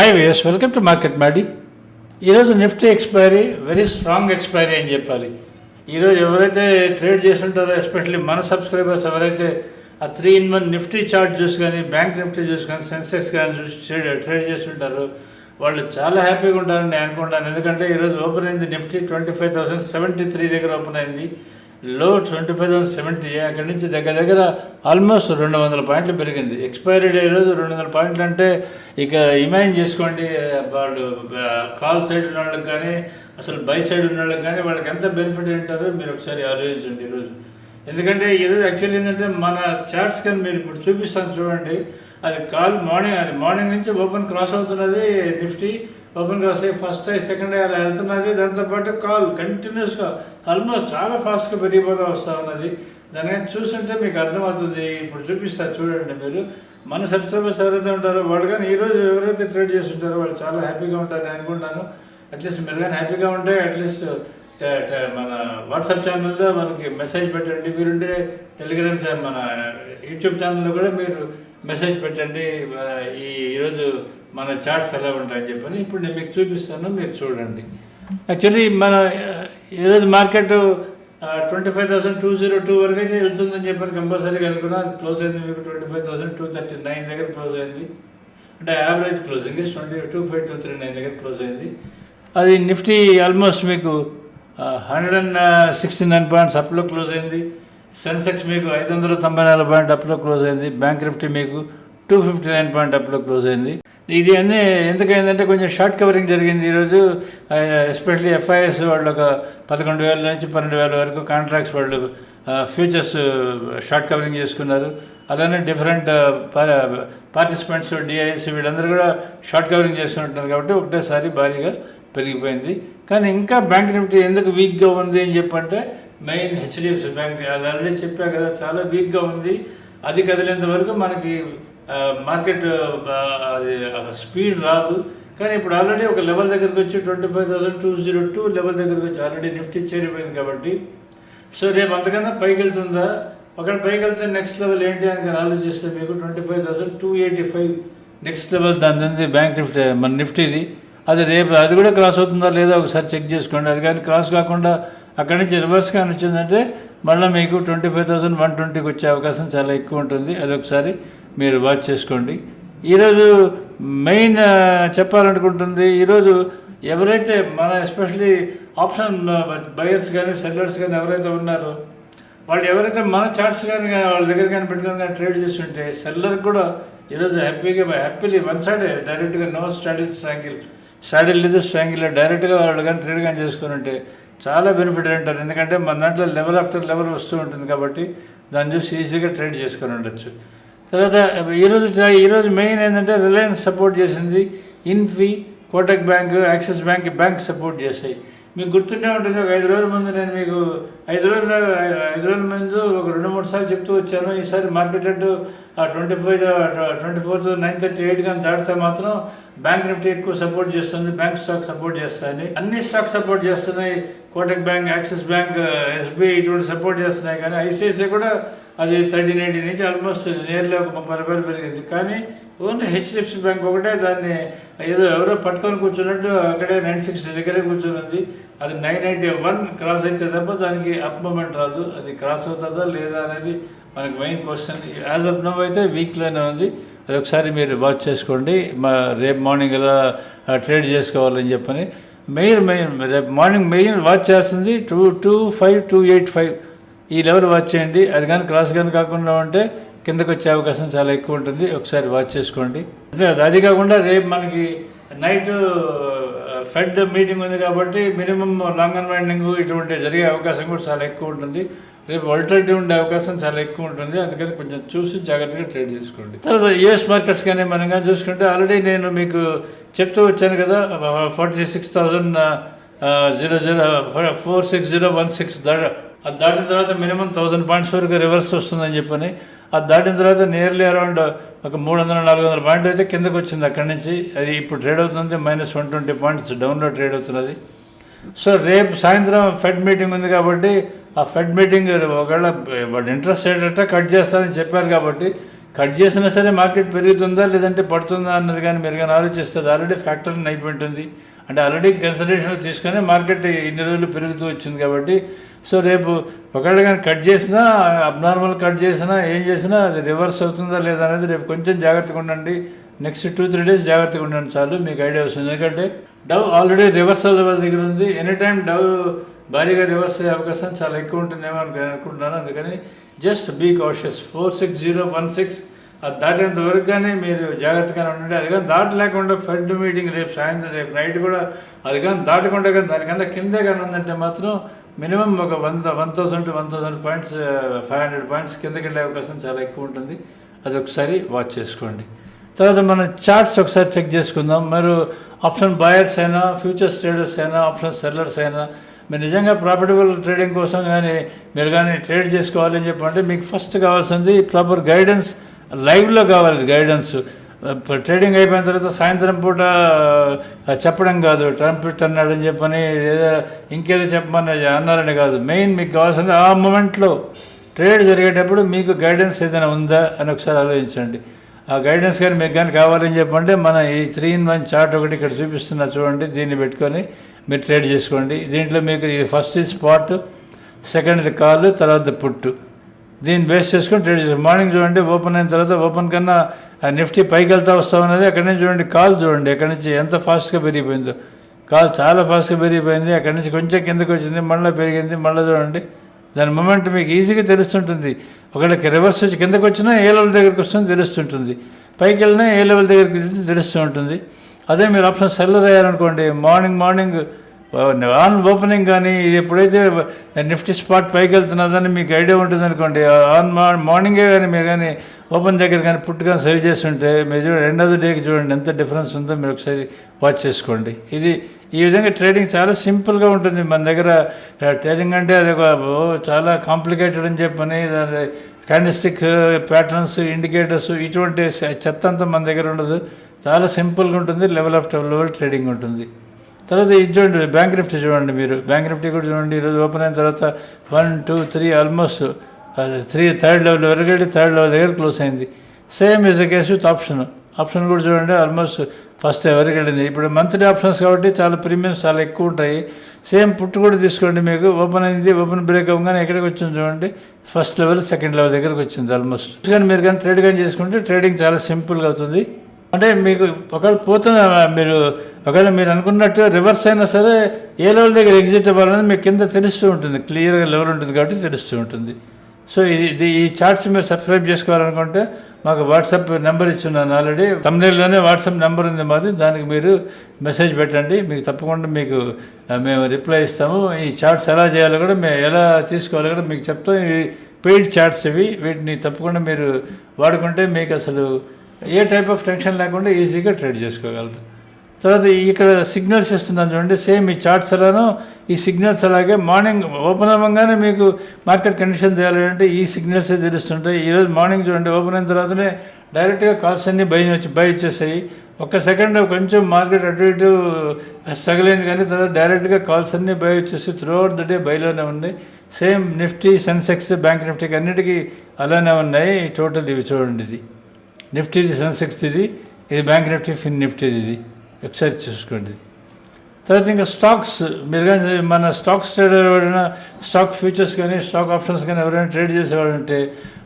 Hi వియస్ welcome to market మాడి ఈరోజు Nifty expiry very strong expiry అని చెప్పాలి. ఈరోజు ఎవరైతే ట్రేడ్ చేస్తుంటారో ఎస్పెషల్లీ మన సబ్స్క్రైబర్స్ ఎవరైతే ఆ three in one Nifty chart చూసి కానీ బ్యాంక్ నిఫ్టీ చూసి కానీ సెన్సెక్స్ కానీ చూసి ట్రేడ్ ట్రేడ్ చేస్తుంటారు వాళ్ళు చాలా హ్యాపీగా ఉంటారని నేను అనుకుంటాను. ఎందుకంటే ఈరోజు ఓపెన్ అయింది Nifty twenty five thousand seventy three దగ్గర ఓపెన్ అయింది. Low twenty five thousand seventy అక్కడి నుంచి దగ్గర దగ్గర ఆల్మోస్ట్ రెండు వందల పాయింట్లు పెరిగింది. ఎక్స్పైరీ డే రోజు రెండు వందల పాయింట్లు అంటే ఇక ఇమాజిన్ చేసుకోండి వాళ్ళు కాల్ సైడ్ ఉన్న వాళ్ళకి కానీ అసలు బై సైడ్ ఉన్న వాళ్ళకి కానీ వాళ్ళకి ఎంత బెనిఫిట్ ఉంటారో మీరు ఒకసారి ఆలోచించండి ఈరోజు ఎందుకంటే ఈరోజు యాక్చువల్లీ ఏంటంటే మన చార్ట్స్ కానీ మీరు ఇప్పుడు చూపిస్తాను చూడండి. అది కాల్ మార్నింగ్ అది మార్నింగ్ నుంచి ఓపెన్ క్రాస్ అవుతున్నది నిఫ్టీ ఓపెన్ క్రాస్ ఫస్ట్ అయ్యి సెకండ్ అయ్యి అలా వెళ్తున్నది. దాంతోపాటు కాల్ కంటిన్యూస్గా ఆల్మోస్ట్ చాలా ఫాస్ట్గా పెరిగిపోతూ వస్తూ ఉన్నది. దాని చూస్తుంటే మీకు అర్థమవుతుంది. ఇప్పుడు చూపిస్తారు చూడండి మీరు. మన సబ్స్క్రైబర్స్ ఎవరైతే ఉంటారో వాళ్ళు కానీ ఈరోజు ఎవరైతే ట్రేడ్ చేస్తుంటారో వాళ్ళు చాలా హ్యాపీగా ఉంటారని అనుకుంటాను అట్లీస్ట్ మీరు కానీ హ్యాపీగా ఉంటే అట్లీస్ట్ మన వాట్సాప్ ఛానల్లో మనకి మెసేజ్ పెట్టండి. మీరుంటే టెలిగ్రామ్ ఛానల్ మన యూట్యూబ్ ఛానల్లో కూడా మీరు మెసేజ్ పెట్టండి ఈ ఈరోజు మన చాట్స్ ఎలా ఉంటాయని చెప్పని ఇప్పుడు నేను మీకు చూపిస్తాను మీరు చూడండి. యాక్చువల్లీ మన ఈరోజు market twenty five thousand two zero two వరకు అయితే వెళ్తుందని చెప్పని కంపల్సరీగా అనుకున్నా. అది క్లోజ్ అయింది మీకు twenty five thousand two thirty nine దగ్గర క్లోజ్ అయింది. అంటే average closing twenty two five two three nine దగ్గర క్లోజ్ అయింది. అది నిఫ్టీ ఆల్మోస్ట్ మీకు hundred and sixty nine points అప్లో close అయింది. సెన్సెక్స్ మీకు ఐదు వందల తొంభై నాలుగు పాయింట్ అప్లో క్లోజ్ అయింది. బ్యాంక్ నిఫ్టీ మీకు టూ ఫిఫ్టీ నైన్ పాయింట్ అప్లో క్లోజ్ అయింది. ఇది అన్నీ ఎందుకైందంటే కొంచెం షార్ట్ కవరింగ్ జరిగింది ఈరోజు. ఎస్పెషల్లీ ఎఫ్ఐఎస్ వాళ్ళు ఒక పదకొండు వేల నుంచి పన్నెండు వేల వరకు కాంట్రాక్ట్స్ వాళ్ళు ఫ్యూచర్స్ షార్ట్ కవరింగ్ చేసుకున్నారు. అలానే డిఫరెంట్ పార్టిసిపెంట్స్ డిఐఎస్ వీళ్ళందరూ కూడా షార్ట్ కవరింగ్ చేస్తుంటున్నారు కాబట్టి ఒకటేసారి భారీగా పెరిగిపోయింది. కానీ ఇంకా బ్యాంక్ నిఫ్టీ ఎందుకు వీక్గా ఉంది అని చెప్పంటే మెయిన్ హెచ్డిఎఫ్సి బ్యాంక్ అది ఆల్రెడీ చెప్పా కదా చాలా వీక్గా ఉంది. అది కదిలేంత వరకు మనకి మార్కెట్ అది స్పీడ్ రాదు. కానీ ఇప్పుడు ఆల్రెడీ ఒక లెవెల్ దగ్గరికి వచ్చి twenty five thousand two zero two level దగ్గరికి వచ్చి ఆల్రెడీ నిఫ్టీ చేరిపోయింది కాబట్టి. సో రేపు అంతకన్నా పైకి వెళ్తుందా ఒకటి పైకి వెళ్తే నెక్స్ట్ లెవెల్ ఏంటి అని కానీ ఆలోచిస్తే మీకు twenty five thousand two eighty five next level దాని ఉంది బ్యాంక్ నిఫ్టీ మన నిఫ్టీది. అది రేపు అది కూడా క్రాస్ అవుతుందా లేదా ఒకసారి చెక్ చేసుకోండి. అది కానీ క్రాస్ కాకుండా అక్కడి నుంచి రివర్స్ కానీ వచ్చిందంటే మళ్ళీ మీకు ట్వంటీ ఫైవ్ థౌసండ్ వన్ ట్వంటీకి వచ్చే అవకాశం చాలా ఎక్కువ ఉంటుంది. అదొకసారి మీరు వాచ్ చేసుకోండి. ఈరోజు మెయిన్ చెప్పాలనుకుంటుంది ఈరోజు ఎవరైతే మన ఎస్పెషలీ ఆప్షన్ బయర్స్ కానీ సెల్లర్స్ కానీ ఎవరైతే ఉన్నారో వాళ్ళు ఎవరైతే మన చార్ట్స్ కానీ వాళ్ళ దగ్గర కానీ పెట్టుకొని కానీ ట్రేడ్ చేస్తుంటే సెల్లర్ కూడా ఈరోజు హ్యాపీగా హ్యాపీలీ వన్ సైడ్ డైరెక్ట్గా నో స్టాడిల్ స్ట్రాంగిల్ స్టాడిల్ లేదు స్ట్రాంగిల్ డైరెక్ట్గా వాళ్ళు కానీ ట్రేడ్ కానీ చేసుకుని ఉంటే చాలా బెనిఫిట్ అంటారు. ఎందుకంటే మన దాంట్లో లెవెల్ ఆఫ్టర్ లెవెల్ వస్తూ ఉంటుంది కాబట్టి దాన్ని చూసి ఈజీగా ట్రేడ్ చేసుకొని ఉండొచ్చు. తర్వాత ఈరోజు ఈరోజు మెయిన్ ఏంటంటే రిలయన్స్ సపోర్ట్ చేసింది. Infy Kotak bank Axis bank bank support చేసాయి మీకు గుర్తుండే ఉంటుంది ఒక ఐదు రోజుల ముందు నేను మీకు ఐదు రోజుల ఐదు రోజుల ముందు ఒక రెండు మూడు సార్లు చెప్తూ వచ్చాను. ఈసారి market rate twenty five twenty four nine thirty eight కానీ దాటితే మాత్రం బ్యాంక్ నిఫ్టీ ఎక్కువ సపోర్ట్ చేస్తుంది బ్యాంక్ స్టాక్ సపోర్ట్ చేస్తాయని అన్ని స్టాక్ సపోర్ట్ చేస్తున్నాయి. Kotak bank Axis bank SBI ఇటువంటి సపోర్ట్ చేస్తున్నాయి. కానీ ఐసిఐసిఐ కూడా అది థర్టీ నైన్టీ నుంచి ఆల్మోస్ట్ నియర్లీ ఒక ముప్పై రూపాయలు పెరిగింది. కానీ ఓన్లీ హెచ్డిఎఫ్సి బ్యాంక్ ఒకటే దాన్ని ఏదో ఎవరో పట్టుకొని కూర్చున్నట్టు అక్కడే నైన్ సిక్స్టీ దగ్గరే కూర్చున్నది అది నైన్ ఎయిటీ వన్ క్రాస్ అయితే తప్ప దానికి అప్ మూమెంట్ రాదు. అది క్రాస్ అవుతుందా లేదా అనేది మనకి main question as of now అయితే వీక్లోనే ఉంది. అది ఒకసారి మీరు వాచ్ చేసుకోండి. మా రేపు మార్నింగ్ ఎలా ట్రేడ్ చేసుకోవాలని చెప్పని మెయిన్ మెయిన్ రేపు మార్నింగ్ మెయిన్ వాచ్ చేస్తుంది two two five two eight five. ఈ లెవెల్ వాచ్ చేయండి. అది కానీ క్రాస్ కానీ కాకుండా ఉంటే కిందకు వచ్చే అవకాశం చాలా ఎక్కువ ఉంటుంది. ఒకసారి వాచ్ చేసుకోండి. అది- అది కాకుండా రేపు మనకి నైట్ ఫెడ్ మీటింగ్ ఉంది కాబట్టి మినిమం లాంగ్ అండ్ వైండింగ్ ఇటువంటి జరిగే అవకాశం కూడా చాలా ఎక్కువ ఉంటుంది. రేపు వల్టలిటీ ఉండే అవకాశం చాలా ఎక్కువ ఉంటుంది. అందుకని కొంచెం చూసి జాగ్రత్తగా ట్రేడ్ చేసుకోండి. తర్వాత యుఎస్ మార్కెట్స్ కానీ మనం కానీ చూసుకుంటే ఆల్రెడీ నేను మీకు చెప్తూ వచ్చాను కదా forty six thousand zero zero four six zero one six దాట అది దాటిన తర్వాత మినిమం థౌసండ్ పాయింట్స్ వరకు రివర్స్ వస్తుందని చెప్పని అది దాటిన తర్వాత నియర్లీ అరౌండ్ ఒక మూడు వందల నాలుగు వందల పాయింట్ అయితే కిందకు వచ్చింది అక్కడి నుంచి. అది ఇప్పుడు ట్రేడ్ అవుతుంది మైనస్ వన్ ట్వంటీ పాయింట్స్ డౌన్లో ట్రేడ్ అవుతున్నది. సో రేపు సాయంత్రం ఫెడ్ మీటింగ్ ఉంది కాబట్టి ఆ ఫెడ్ మీటింగ్ ఒకవేళ ఇంట్రెస్ట్ రేట్ కట్ చేస్తానని చెప్పారు కాబట్టి కట్ చేసినా సరే మార్కెట్ పెరుగుతుందా లేదంటే పడుతుందా అన్నది కానీ మీరు కానీ ఆలోచిస్తే అది ఆల్రెడీ ఫ్యాక్టర్ అయిపోయి ఉంటుంది అంటే ఆల్రెడీ కన్సిడరేషన్ తీసుకొని మార్కెట్ ఇన్ని రోజులు పెరుగుతూ వచ్చింది కాబట్టి సో రేపు ఒకవేళ కానీ కట్ చేసినా అబ్నార్మల్ కట్ చేసినా ఏం చేసినా అది రివర్స్ అవుతుందా లేదా అనేది రేపు కొంచెం జాగ్రత్తగా ఉండండి. నెక్స్ట్ టూ త్రీ డేస్ జాగ్రత్తగా ఉండండి చాలు మీకు ఐడియా వస్తుంది. ఎందుకంటే డవ్ ఆల్రెడీ రివర్సల్ దగ్గర ఉంది. ఎనీ టైం డవ్ భారీగా రివర్స్ అయ్యే అవకాశం చాలా ఎక్కువ ఉంటుందేమో అని అనుకుంటున్నాను. అందుకని just be cautious four six zero one six అది దాటేంత వరకు కానీ మీరు జాగ్రత్తగానే ఉండండి. అది కానీ దాటలేకుండా ఫెడ్ మీటింగ్ రేపు సాయంత్రం రేపు నైట్ కూడా అది కానీ దాటకుండా కానీ దానికన్నా కిందే కానీ ఉందంటే మాత్రం మినిమం ఒక వంద one thousand to one thousand points five hundred points కిందకి వెళ్ళే అవకాశం చాలా ఎక్కువ ఉంటుంది. అది ఒకసారి వాచ్ చేసుకోండి. తర్వాత మనం చార్ట్స్ ఒకసారి చెక్ చేసుకుందాం. మీరు ఆప్షన్ బయర్స్ అయినా ఫ్యూచర్స్ ట్రేడర్స్ అయినా ఆప్షన్ సెల్లర్స్ అయినా మీరు నిజంగా ప్రాఫిటబుల్ ట్రేడింగ్ కోసం కానీ మీరు కానీ ట్రేడ్ చేసుకోవాలని చెప్పంటే మీకు ఫస్ట్ కావాల్సింది ప్రాపర్ గైడెన్స్ లైవ్లో కావాలి గైడెన్స్ ట్రేడింగ్ అయిపోయిన తర్వాత సాయంత్రం పూట చెప్పడం కాదు. ట్రంప్ ఇట్ అన్నాడని చెప్పని లేదా ఇంకేదో చెప్పమని అన్నారని కాదు. మెయిన్ మీకు కావాల్సింది ఆ మూమెంట్లో ట్రేడ్ జరిగేటప్పుడు మీకు గైడెన్స్ ఏదైనా ఉందా అని ఒకసారి ఆలోచించండి. ఆ గైడెన్స్ కానీ మీకు కానీ కావాలని చెప్పంటే మన ఈ త్రీ ఇన్ వన్ చార్ట్ ఒకటి ఇక్కడ చూపిస్తున్నా చూడండి దీన్ని పెట్టుకొని. మీరు ట్రేడ్ చేసుకోండి. దీంట్లో మీకు ఇది ఫస్ట్ ఇది స్పాట్ సెకండ్ ఇది కాల్ తర్వాత పుట్టు. దీన్ని బేస్ చేసుకొని ట్రేడ్ చేసుకోండి మార్నింగ్ చూడండి ఓపెన్ అయిన తర్వాత ఓపెన్ కన్నా నిఫ్టీ పైకి వెళ్తా వస్తా ఉన్నది. అక్కడి నుంచి చూడండి కాల్ చూడండి అక్కడి నుంచి ఎంత ఫాస్ట్గా పెరిగిపోయిందో. కాల్ చాలా ఫాస్ట్గా పెరిగిపోయింది అక్కడి నుంచి కొంచెం కిందకు వచ్చింది మళ్ళీ పెరిగింది మళ్ళీ చూడండి. దాని మూమెంట్ మీకు ఈజీగా తెలుస్తుంటుంది. ఒకళ్ళకి రివర్స్ వచ్చి కిందకు వచ్చినా ఏ లెవెల్ దగ్గరికి వస్తుందో తెలుస్తుంటుంది. పైకి వెళ్ళినా ఏ లెవెల్ దగ్గరికి తెలుస్తూ ఉంటుంది అదే మీరు ఆప్షన్ సెల్లర్ అయ్యారనుకోండి మార్నింగ్ మార్నింగ్ ఆన్ ఓపెనింగ్ కానీ ఇది ఎప్పుడైతే నిఫ్టీ స్పాట్ పైకి వెళ్తున్నదని మీకు ఐడియా ఉంటుంది అనుకోండి ఆన్ మార్నింగే కానీ మీరు కానీ ఓపెన్ దగ్గర కానీ పుట్టు కానీ సేవ్ చేస్తుంటే మీరు చూడండి రెండోది డేకి చూడండి ఎంత డిఫరెన్స్ ఉందో మీరు ఒకసారి వాచ్ చేసుకోండి. ఇది ఈ విధంగా ట్రేడింగ్ చాలా సింపుల్గా ఉంటుంది. మన దగ్గర ట్రేడింగ్ అంటే అది ఒక చాలా కాంప్లికేటెడ్ అని చెప్పని దాని క్యాండిస్టిక్ ప్యాటర్న్స్ ఇండికేటర్స్ ఇటువంటి చెత్త అంతా మన దగ్గర ఉండదు. చాలా సింపుల్గా ఉంటుంది. లెవెల్ ఆఫ్ లెవెల్ ట్రేడింగ్ ఉంటుంది. తర్వాత ఇది చూడండి బ్యాంక్ నిఫ్టీ చూడండి మీరు. బ్యాంక్ నిఫ్టీ కూడా చూడండి ఈరోజు ఓపెన్ అయిన తర్వాత one two three almost three third level వరకు వెళ్ళి థర్డ్ లెవెల్ దగ్గర క్లోజ్ అయింది. Same is the case with option option కూడా చూడండి ఆల్మోస్ట్ ఫస్ట్ ఎవరికి వెళ్ళింది. ఇప్పుడు మంత్లీ ఆప్షన్స్ కాబట్టి చాలా ప్రీమియమ్స్ చాలా ఎక్కువ ఉంటాయి. సేమ్ పుట్టు కూడా తీసుకోండి మీకు. ఓపెన్ అయింది ఓపెన్ బ్రేక్ అవ్వగానే ఎక్కడికి వచ్చింది చూడండి? ఫస్ట్ లెవెల్ సెకండ్ లెవెల్ దగ్గరకు వచ్చింది ఆల్మోస్ట్ కానీ మీరు కానీ ట్రేడ్ కానీ చేసుకుంటే ట్రేడింగ్ చాలా సింపుల్గా అవుతుంది. అంటే మీకు ఒకవేళ పోతున్న మీరు ఒకవేళ మీరు అనుకున్నట్టు రివర్స్ అయినా సరే ఏ లెవెల్ దగ్గర ఎగ్జిట్ అవ్వాలని మీకు కింద తెలుస్తూ ఉంటుంది. క్లియర్గా లెవెల్ ఉంటుంది కాబట్టి తెలుస్తూ ఉంటుంది. సో ఇది ఈ చార్ట్స్ మీరు సబ్స్క్రైబ్ చేసుకోవాలనుకుంటే మాకు వాట్సాప్ నెంబర్ ఇచ్చున్నాను ఆల్రెడీ తమిళలోనే వాట్సాప్ నెంబర్ ఉంది మాది. దానికి మీరు మెసేజ్ పెట్టండి. మీకు తప్పకుండా మీకు మేము రిప్లై ఇస్తాము. ఈ చార్ట్స్ ఎలా చేయాలో కూడా మేము ఎలా తీసుకోవాలో కూడా మీకు చెప్తాం. ఈ పెయిడ్ చార్ట్స్ ఇవి. వీటిని తప్పకుండా మీరు వాడుకుంటే మీకు అసలు ఏ టైప్ ఆఫ్ టెన్షన్ లేకుండా ఈజీగా ట్రేడ్ చేసుకోగలరు. తర్వాత ఇక్కడ సిగ్నల్స్ ఇస్తున్నాను చూడండి సేమ్ ఈ చార్ట్స్ అలానో ఈ సిగ్నల్స్ అలాగే మార్నింగ్ ఓపెన్ అవ్వగానే మీకు మార్కెట్ కండిషన్ చేయాలంటే ఈ సిగ్నల్సే తెలుస్తుంటాయి. ఈరోజు మార్నింగ్ చూడండి ఓపెన్ అయిన తర్వాతనే డైరెక్ట్గా కాల్స్ అన్నీ బై వచ్చి బై వచ్చేసాయి. ఒక్క సెకండ్ కొంచెం మార్కెట్ అటు ఇటు స్ట్రగుల్ కానీ తర్వాత డైరెక్ట్గా కాల్స్ అన్నీ బై వచ్చేసి త్రూ అవుట్ ద డే బైలోనే ఉంది సేమ్ నిఫ్టీ సెన్సెక్స్ బ్యాంక్ నిఫ్టీకి అన్నిటికీ అలానే ఉన్నాయి. టోటల్ ఇవి చూడండి ఇది. నిఫ్టీది సెన్సెక్స్ ఇది ఇది బ్యాంక్ నిఫ్టీ ఫిన్ నిఫ్టీది ఇది ఒకసారి చూసుకోండి. తర్వాత ఇంకా స్టాక్స్ మీరు కానీ మన స్టాక్స్ ట్రేడర్ ఎవరైనా స్టాక్ ఫ్యూచర్స్ కానీ స్టాక్ ఆప్షన్స్ కానీ ఎవరైనా ట్రేడ్ చేసేవాళ్ళు ఉంటే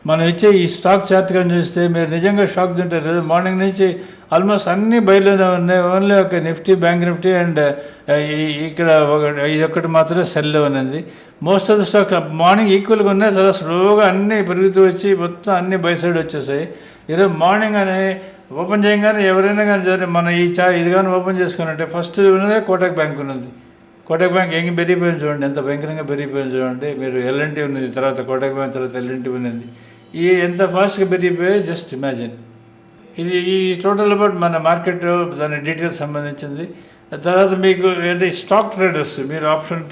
మనం ఇచ్చే ఈ స్టాక్ చార్ట్ కానీ చూస్తే మీరు నిజంగా షాక్ తింటారు. లేదా మార్నింగ్ నుంచి ఆల్మోస్ట్ అన్ని బయలునే ఉన్నాయి. ఓన్లీ ఒక నిఫ్టీ బ్యాంక్ నిఫ్టీ అండ్ ఇక్కడ ఒక ఇది ఒకటి మాత్రమే సెల్లో ఉన్నది most of the stock morning ఈక్వల్గా ఉన్నాయి. చాలా స్లోగా అన్నీ పెరుగుతూ వచ్చి మొత్తం అన్ని బై సైడ్ వచ్చేసాయి. ఈరోజు మార్నింగ్ అని ఓపెన్ చేయగానే ఎవరైనా కానీ సరే మన ఈ చా ఇది కానీ ఓపెన్ చేసుకున్నట్టే ఫస్ట్ ఉన్నదే కోటక్ బ్యాంక్ ఉన్నది. కోటక్ బ్యాంక్ ఏం పెరిగిపోయింది చూడండి. ఎంత భయంకరంగా పెరిగిపోయింది చూడండి. మీరు ఎల్ఎన్టీ ఉన్నది తర్వాత కోటక్ బ్యాంక్ తర్వాత ఎల్ఎన్టీ ఉన్నది. ఈ ఎంత ఫాస్ట్గా పెరిగిపోయాయి జస్ట్ ఇమాజిన్ ఇది ఈ టోటల్ అబౌట్ మన మార్కెట్ దాని డీటెయిల్స్ సంబంధించింది. తర్వాత మీకు ఏంటి స్టాక్ ట్రేడర్స్ మీరు ఆప్షన్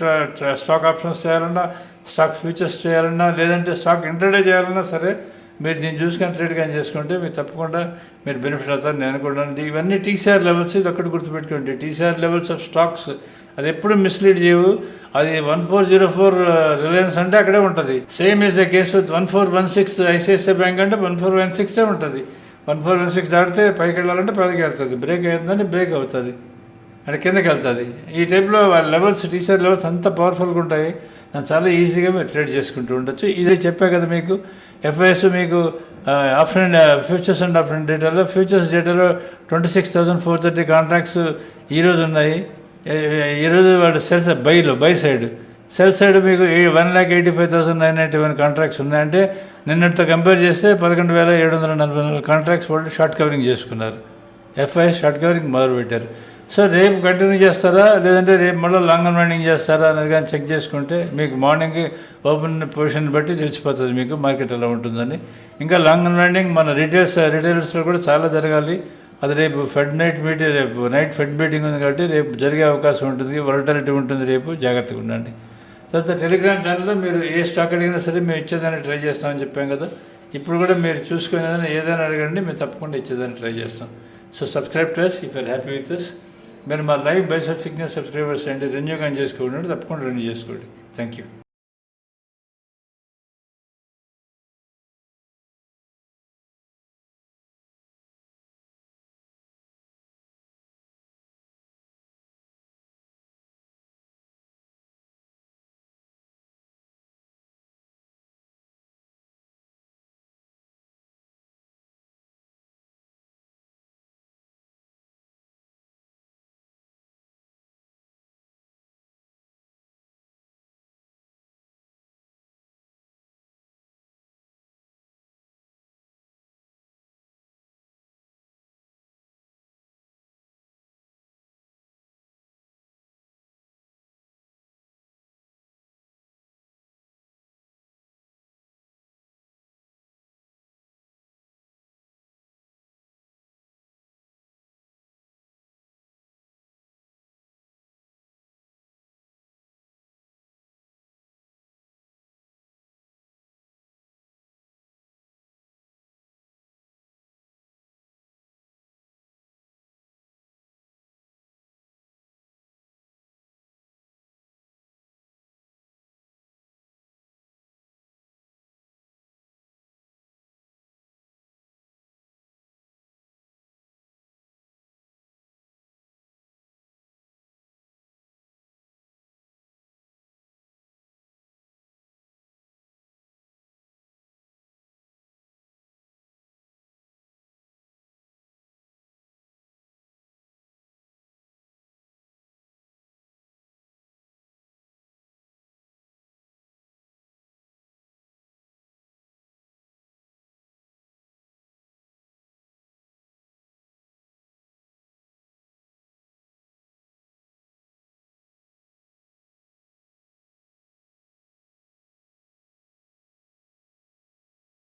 స్టాక్ ఆప్షన్స్ చేయాలన్నా స్టాక్ ఫ్యూచర్స్ చేయాలన్నా లేదంటే స్టాక్ ఇంటర్డే చేయాలన్నా సరే మీరు దీన్ని చూసుకొని ట్రేడ్ కానీ చేసుకుంటే మీరు తప్పకుండా మీరు బెనిఫిట్ అవుతారు నేను అనుకుంటాను ఇవన్నీ టీసీఆర్ లెవెల్స్ ఇది ఒక్కటి గుర్తుపెట్టుకోండి. టీసీఆర్ లెవెల్స్ ఆఫ్ స్టాక్స్ అది ఎప్పుడు మిస్లీడ్ చేయవు. అది one four zero four Reliance అంటే అక్కడే ఉంటుంది. Same is the case with one four one six ICICI bank అంటే వన్ ఫోర్ వన్ సిక్సే ఉంటుంది. వన్ ఫోర్ వన్ సిక్స్ దాటితే పైకి వెళ్ళాలంటే పైకి వెళ్తుంది. బ్రేక్ అయిందంటే బ్రేక్ అవుతుంది. అంటే కిందకి వెళ్తుంది. ఈ టైప్లో వాళ్ళ లెవెల్స్ టీచర్ లెవెల్స్ అంత పవర్ఫుల్గా ఉంటాయి. నన్ను చాలా ఈజీగా మీరు ట్రేడ్ చేసుకుంటూ ఉండొచ్చు. ఇదే చెప్పా కదా మీకు ఎఫ్ఐఎస్ మీకు ఆప్షన్ ఫ్యూచర్స్ అండ్ ఆప్షన్ డేటాలో ఫ్యూచర్స్ డేటాలో twenty six thousand four thirty contracts ఈరోజు ఉన్నాయి. ఈరోజు వాడు సెల్స్ బైలో బై సైడ్. సెల్ సైడ్ మీకు one lakh eighty five thousand nine ninety one contracts ఉన్నాయంటే నిన్నటితో కంపేర్ చేస్తే పదకొండు వేల ఏడు వందల నలభై నాలుగు కాంట్రాక్ట్స్ వాళ్ళు షార్ట్ కవరింగ్ చేసుకున్నారు. ఎఫ్ఐఎస్ షార్ట్ కవరింగ్ మొదలు పెట్టారు. సో రేపు కంటిన్యూ చేస్తారా? లేదంటే రేపు మళ్ళీ లాంగ్ అండ్ చేస్తారా అనేది కానీ చెక్ చేసుకుంటే మీకు మార్నింగ్ ఓపెన్ పొజిషన్ బట్టి తెలిసిపోతుంది మీకు మార్కెట్ ఎలా ఉంటుందని. ఇంకా లాంగ్ అండ్ మన రిటైల్స్ రిటైలర్స్లో కూడా చాలా జరగాలి. అది రేపు ఫెడ్ నైట్ మీటింగ్ రేపు నైట్ ఫెడ్ మీటింగ్ ఉంది కాబట్టి రేపు జరిగే అవకాశం ఉంటుంది వాలటాలిటీ ఉంటుంది రేపు. జాగ్రత్తగా ఉండండి. తర్వాత టెలిగ్రామ్ ఛానల్లో మీరు ఏ స్టాక్ అడిగినా సరే మేము ఇచ్చేదాన్ని ట్రై చేస్తామని చెప్పాం కదా. ఇప్పుడు కూడా మీరు చూసుకునే ఏదైనా ఏదైనా అడగండి మేము తప్పకుండా ఇచ్చేదాన్ని ట్రై చేస్తాం. So subscribe to if are happy with us మీరు మా లైవ్ బైసెట్ సిగ్నల్ సబ్స్క్రైబర్స్ అండి రెన్యూ కానీ చేసుకోండి తప్పకుండా రెన్యూ చేసుకోండి. Thank you